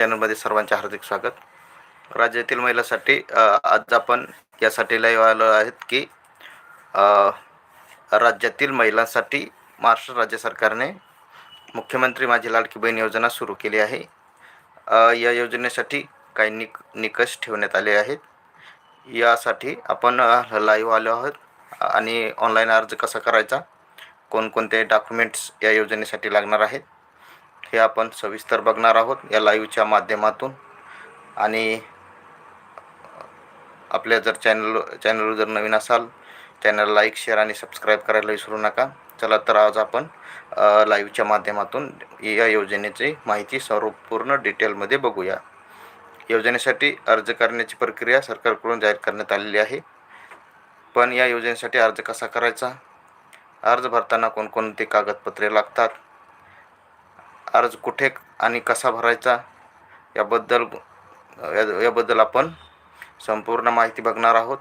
चॅनलमध्ये सर्वांचे हार्दिक स्वागत. राज्यातील महिलांसाठी आज आपण यासाठी लाईव्ह आलो आहेत की राज्यातील महिलांसाठी महाराष्ट्र राज्य सरकारने मुख्यमंत्री माझी लाडकी बहीण योजना सुरू केली आहे. या योजनेसाठी काही निक निकष ठेवण्यात आले आहेत. यासाठी आपण लाईव्ह आलो आहोत आणि ऑनलाईन अर्ज कसा करायचा? कोणकोणते डॉक्युमेंट्स या योजनेसाठी लागणार आहेत? हे आपण सविस्तर बघणार आहोत या लाईव्हच्या माध्यमातून. आणि आपल्या जर चॅनल चॅनलवर जर नवीन असाल चॅनल लाईक शेअर आणि सबस्क्राईब करायला विसरू नका. चला तर आज आपण लाईव्हच्या माध्यमातून या योजनेची माहिती सर्वपूर्ण डिटेलमध्ये बघूया. योजनेसाठी अर्ज करण्याची प्रक्रिया सरकारकडून जाहीर करण्यात आलेली आहे. पण या योजनेसाठी अर्ज कसा करायचा? अर्ज भरताना कोणकोणते कागदपत्रे लागतात? अर्ज कुठे आणि कसा भरायचा याबद्दल याबद्दल आपण संपूर्ण माहिती बघणार आहोत.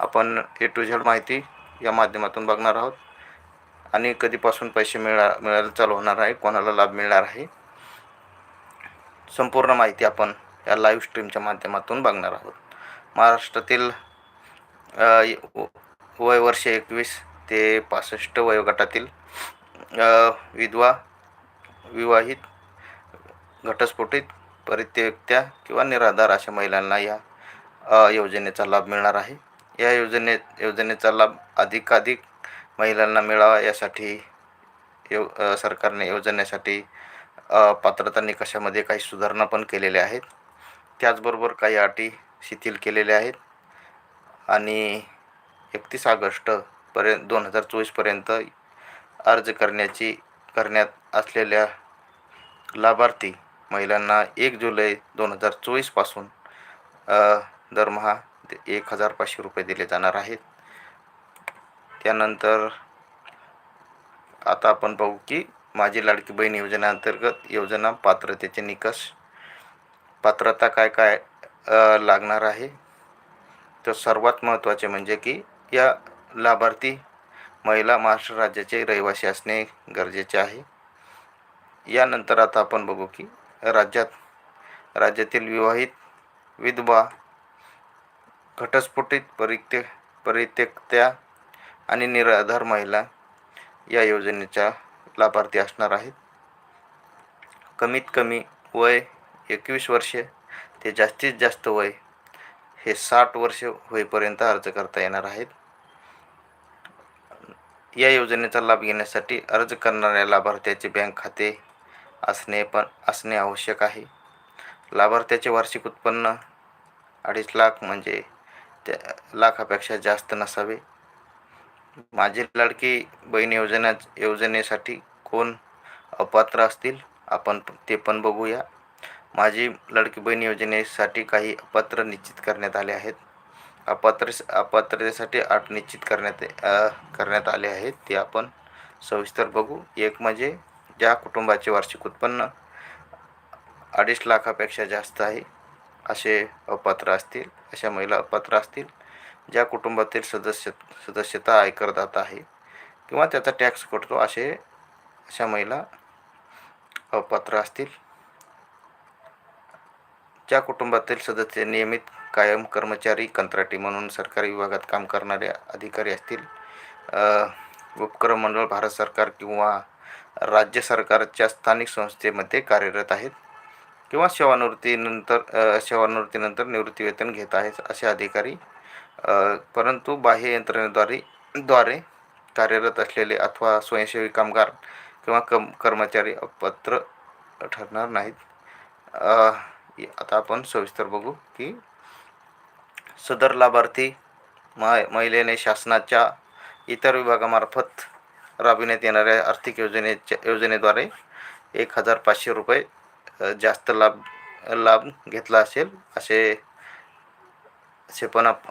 आपण ए टू झेड माहिती या माध्यमातून बघणार आहोत. आणि कधीपासून पैसे मिळा मिळायला चालू होणार आहे कोणाला लाभ मिळणार आहे संपूर्ण माहिती आपण या लाईव्ह स्ट्रीमच्या माध्यमातून बघणार आहोत. महाराष्ट्रातील वय वर्ष एकवीस ते पासष्ट वयोगटातील विधवा विवाहित घटस्फोटित परित्यक्त्या किंवा निराधार अशा महिलांना या योजनेचा लाभ मिळणार आहे. या योजने योजनेचा लाभ अधिकाधिक महिलांना मिळावा यासाठी यो सरकारने योजनेसाठी पात्रता निकषामध्ये काही सुधारणा पण केलेल्या आहेत. त्याचबरोबर काही अटी शिथिल केलेल्या आहेत. आणि एकतीस ऑगस्टपर्यंत दोन हजार चोवीसपर्यंत अर्ज करण्याची करण्यात असलेल्या लाभार्थी महिलांना एक जुलै दोन हजार चोवीसपासून दरमहा ते- एक हजार पाचशे रुपये दिले जाणार आहेत. त्यानंतर आता आपण बघू की माझी लाडकी बहीण योजनेअंतर्गत योजना पात्रतेचे निकष पात्रता काय काय लागणार आहे? तर सर्वात महत्त्वाचे म्हणजे की या लाभार्थी महिला महाराष्ट्र राज्याचे रहिवासी असणे गरजेचे आहे. यानंतर आता आपण बघू की राज्यात राज्यातील विवाहित विधवा घटस्फोटित परित्य परित्यक्त्या आणि निराधार महिला या योजनेच्या लाभार्थी असणार आहेत. कमीत कमी वय एकवीस वर्षे ते जास्तीत जास्त वय हे साठ वर्ष होईपर्यंत अर्ज करता येणार आहेत. या योजनेचा लाभ घेण्यासाठी अर्ज करणाऱ्या लाभार्थ्याचे बँक खाते असणे पण असणे आवश्यक आहे. लाभार्थ्याचे वार्षिक उत्पन्न अडीच लाख म्हणजे त्या लाखापेक्षा जास्त नसावे. माझी लाडकी बहीण योजना योजनेसाठी कोण अपात्र असतील? आपण ते पण बघूया. माझी लाडकी बहीण योजनेसाठी काही अपात्र निश्चित करण्यात आले आहेत. अपात्र अपात्रतेसाठी अट निश्चित करण्यात करण्यात आले आहेत. ते आपण सविस्तर बघू. एक म्हणजे ज्या कुटुंबाचे वार्षिक उत्पन्न अडीच लाखापेक्षा जास्त आहे असे अपात्र असतील अशा महिला अपात्र असतील ज्या कुटुंबातील सदस्य सदस्यता आयकरदाता आहे किंवा त्याचा टॅक्स कटतो असे अशा महिला अपात्र असतील. ज्या कुटुंबातील सदस्य नियमित कायम कर्मचारी कंत्राटी म्हणून सरकारी विभागात काम करणारे अधिकारी असतील. उपक्रम मंडळ भारत सरकार किंवा राज्य सरकारच्या स्थानिक संस्थेमध्ये कार्यरत आहेत किंवा सेवानिवृत्तीनंतर सेवानिवृत्तीनंतर निवृत्तीवेतन घेत आहेत असे अधिकारी परंतु बाह्य यंत्रणेद्वारे द्वारे कार्यरत असलेले अथवा स्वयंसेवी कामगार किंवा कम कर्मचारी अपात्र ठरणार नाहीत. आता आपण सविस्तर बघू की सदर लाभार्थी म महिलेने शासनाच्या इतर विभागामार्फत राबविण्यात येणाऱ्या आर्थिक योजनेच्या योजनेद्वारे एक हजार पाचशे रुपये जास्त लाभ लाभ घेतला असेल असे असे पण अप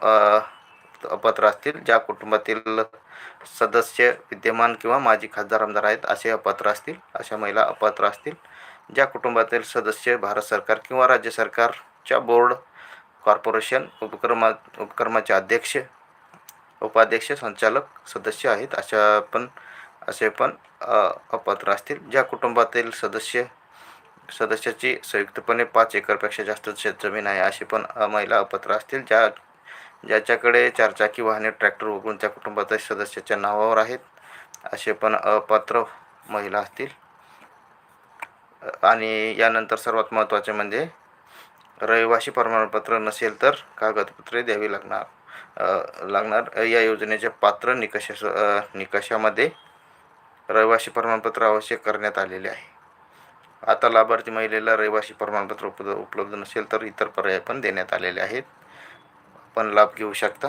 अपात्र असतील ज्या कुटुंबातील सदस्य विद्यमान किंवा माजी खासदार आमदार आहेत असे अपात्र असतील अशा महिला अपात्र असतील. ज्या कुटुंबातील सदस्य भारत सरकार किंवा राज्य सरकारच्या बोर्ड कॉर्पोरेशन उपक्रमा उपक्रमाचे अध्यक्ष उपाध्यक्ष संचालक सदस्य आहेत. अशा पण असे पण अपात्र असतील ज्या कुटुंबातील सदस्य सदस्याची संयुक्तपणे पाच एकरपेक्षा जास्त शेतजमीन आहे असे पण अ, महिला अपात्र असतील ज्या ज्याच्याकडे चारचाकी वाहने ट्रॅक्टर वगळून त्या कुटुंबातील सदस्याच्या नावावर आहेत असे पण अपात्र महिला असतील. आणि यानंतर सर्वात महत्त्वाचे म्हणजे रहिवासी प्रमाणपत्र नसेल तर कागदपत्रे द्यावी लागणार. लागणार. या योजनेच्या पात्र निकषास निकषामध्ये रहिवासी प्रमाणपत्र आवश्यक करण्यात आलेले आहे. आता लाभार्थी महिलेला रहिवासी प्रमाणपत्र उपलब्ध उपलब्ध नसेल तर इतर पर्याय पण देण्यात आलेले आहेत. आपण लाभ घेऊ शकता.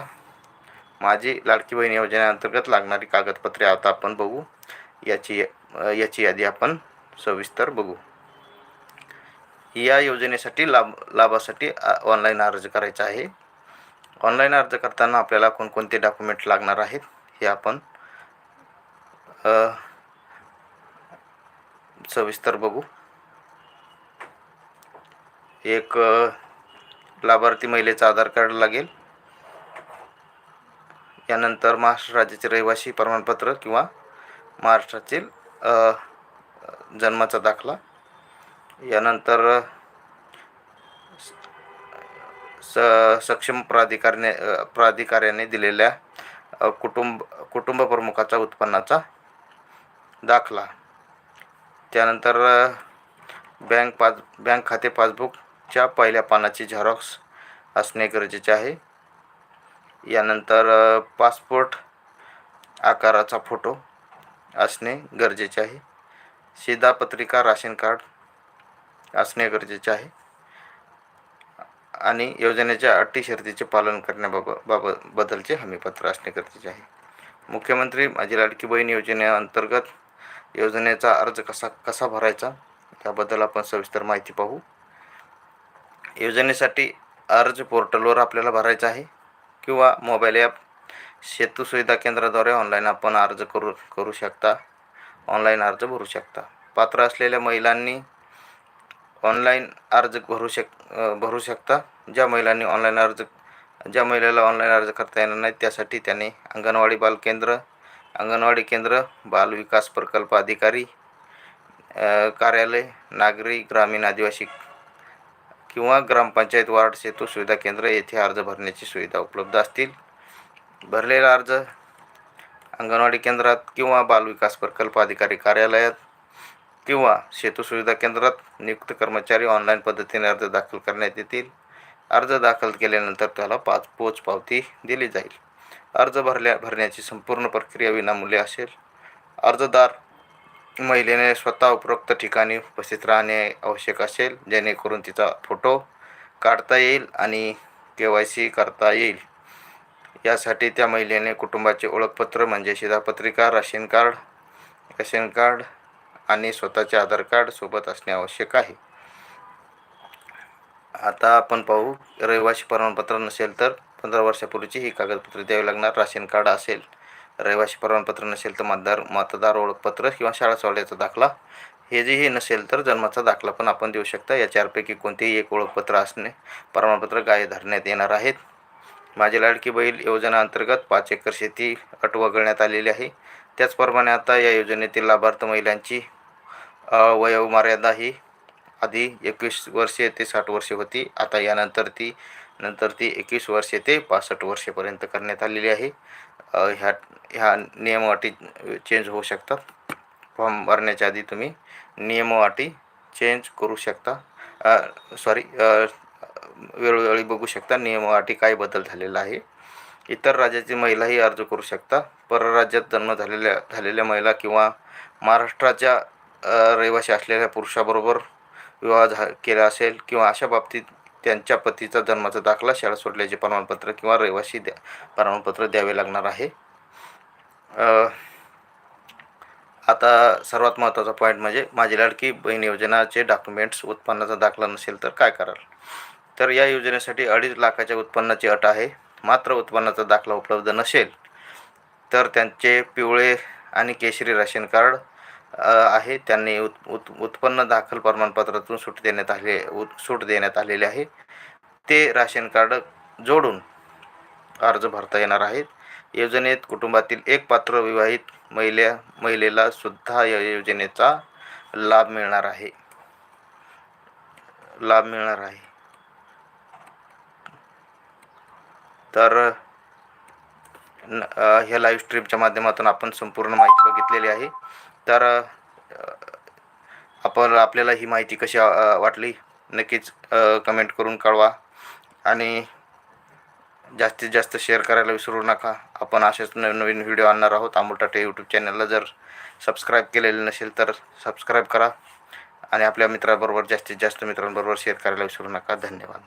माझी लाडकी बहीण योजनेअंतर्गत लागणारी कागदपत्रे आता आपण बघू. याची याची यादी आपण सविस्तर बघू. या योजनेसाठी लाभ लाभासाठी ऑनलाईन अर्ज करायचा आहे. ऑनलाईन अर्ज करताना आपल्याला कोणकोणते डॉक्युमेंट लागणार आहेत हे आपण सविस्तर बघू. एक लाभार्थी महिलेचं आधार कार्ड लागेल. यानंतर महाराष्ट्र राज्याचे रहिवासी प्रमाणपत्र किंवा महाराष्ट्रातील जन्माचा दाखला. यानंतर स सक्षम प्राधिकारने प्राधिकाऱ्याने दिलेल्या कुटुंब कुटुंब प्रमुखाचा उत्पन्नाचा दाखला. त्यानंतर बँक पास बँक खाते पासबुकच्या पहिल्या पानाची झेरॉक्स असणे गरजेचे आहे. यानंतर पासपोर्ट आकाराचा फोटो असणे गरजेचे आहे. शिधापत्रिका राशन कार्ड असणे गरजेचे आहे. आणि योजनेच्या अटी शर्तीचे पालन करण्याबाबत बाबत बदलचे हमीपत्र असणे गरजेचे आहे. मुख्यमंत्री माझी लाडकी बहीण योजनेअंतर्गत योजनेचा अर्ज कसा कसा भरायचा? याबद्दल आपण सविस्तर माहिती पाहू. योजनेसाठी अर्ज पोर्टलवर आपल्याला भरायचा आहे किंवा मोबाईल ॲप सेतू सुविधा केंद्राद्वारे ऑनलाईन आपण अर्ज करू करू शकता. ऑनलाईन अर्ज भरू शकता. पात्र असलेल्या महिलांनी ऑनलाईन अर्ज भरू शक भरू शकता. ज्या महिलांनी ऑनलाईन अर्ज ज्या महिलेला ऑनलाईन अर्ज करता येणार नाही त्यासाठी त्याने अंगणवाडी बालकेंद्र अंगणवाडी केंद्र बाल विकास प्रकल्प अधिकारी कार्यालय नागरी ग्रामीण आदिवासी किंवा ग्रामपंचायत वार्ड सेतू सुविधा केंद्र येथे अर्ज भरण्याची सुविधा उपलब्ध असतील. भरलेला अर्ज अंगणवाडी केंद्रात किंवा बालविकास प्रकल्प अधिकारी कार्यालयात किंवा सेतू सुविधा केंद्रात नियुक्त कर्मचारी ऑनलाईन पद्धतीने अर्ज दाखल करण्यात येतील. अर्ज दाखल केल्यानंतर त्याला पाच पोच पावती दिली जाईल. अर्ज भरल्या भरण्याची संपूर्ण प्रक्रिया विनामूल्य असेल. अर्जदार महिलेने स्वतः उपरोक्त ठिकाणी उपस्थित राहणे आवश्यक असेल जेणेकरून तिचा फोटो काढता येईल आणि के वाय सी करता येईल. यासाठी त्या महिलेने कुटुंबाचे ओळखपत्र म्हणजे शिधापत्रिका राशन कार्ड रेशन कार्ड आणि स्वतःचे आधार कार्ड सोबत असणे आवश्यक आहे. आता आपण पाहू रहिवासी प्रमाणपत्र नसेल तर पंधरा वर्षापूर्वीची ही कागदपत्रे द्यावी लागणार. राशन कार्ड असेल रहिवासी प्रमाणपत्र नसेल तर मतदार मतदार ओळखपत्र किंवा शाळा सोडल्याचा दाखला हे जे हे नसेल तर जन्माचा दाखला पण आपण देऊ शकता. या चारपैकी कोणतेही एक ओळखपत्र असणे प्रमाणपत्र गाय धरण्यात येणार आहेत. माझी लाडकी बैल योजना अंतर्गत पाच एकर शेती अट वगळण्यात आलेली आहे. त्याचप्रमाणे आता या योजनेतील लाभार्थी महिलांची वयोमर्यादा ही आधी एकवीस वर्षे ते साठ वर्षे होती. आता यानंतर ती नंतर ती एकवीस वर्षे ते पासष्ट वर्षेपर्यंत करण्यात आलेली आहे. ह्या ह्या नियम अटी चेंज होऊ शकतात फॉर्म भरण्याच्या आधी तुम्ही नियम अटी चेंज करू शकता. सॉरी वेळोवेळी बघू शकता नियम अटी काय बदल झालेला आहे. इतर राज्याची महिलाही अर्ज करू शकता. परराज्यात जन्म झालेल्या झालेल्या महिला किंवा महाराष्ट्राच्या रहिवासी असलेल्या पुरुषाबरोबर विवाह झा केला असेल किंवा अशा बाबतीत त्यांच्या पतीचा जन्माचा दाखला शाळा सोडल्याचे प्रमाणपत्र किंवा रहिवासी द्या प्रमाणपत्र द्यावे लागणार आहे. आता सर्वात महत्त्वाचा पॉईंट म्हणजे माझी लाडकी बहीण योजनाचे डॉक्युमेंट्स उत्पन्नाचा दाखला नसेल तर काय कराल? तर या योजनेसाठी अडीच लाखाच्या उत्पन्नाची अट आहे. मात्र उत्पन्नाचा दाखला उपलब्ध नसेल तर त्यांचे पिवळे आणि केशरी राशन कार्ड आहे. त्यांनी उत उत उत्पन्न दाखल प्रमाणपत्रातून सूट देण्यात आले उत सूट देण्यात आलेली आहे. ते राशन कार्ड जोडून अर्ज भरता येणार आहेत. योजनेत कुटुंबातील एक पात्र विवाहित महिला महिलेला सुद्धा या योजनेचा लाभ मिळणार आहे. लाभ मिळणार आहे. तर न- ह्या लाईव्ह स्ट्रीमच्या माध्यमातून आपण संपूर्ण माहिती बघितलेली आहे. तर आपण आपल्याला ही माहिती कशी वाटली नक्कीच कमेंट करून कळवा. आणि जास्तीत जास्त शेअर करायला विसरू नका. आपण असेच नवनवीन व्हिडिओ आणणार आहोत. अमोल टाटे यूट्यूब चॅनलला जर सबस्क्राईब केलेले नसेल तर सबस्क्राईब करा. आणि आपल्या मित्राबरोबर जास्तीत जास्त मित्रांबरोबर शेअर करायला विसरू नका. धन्यवाद.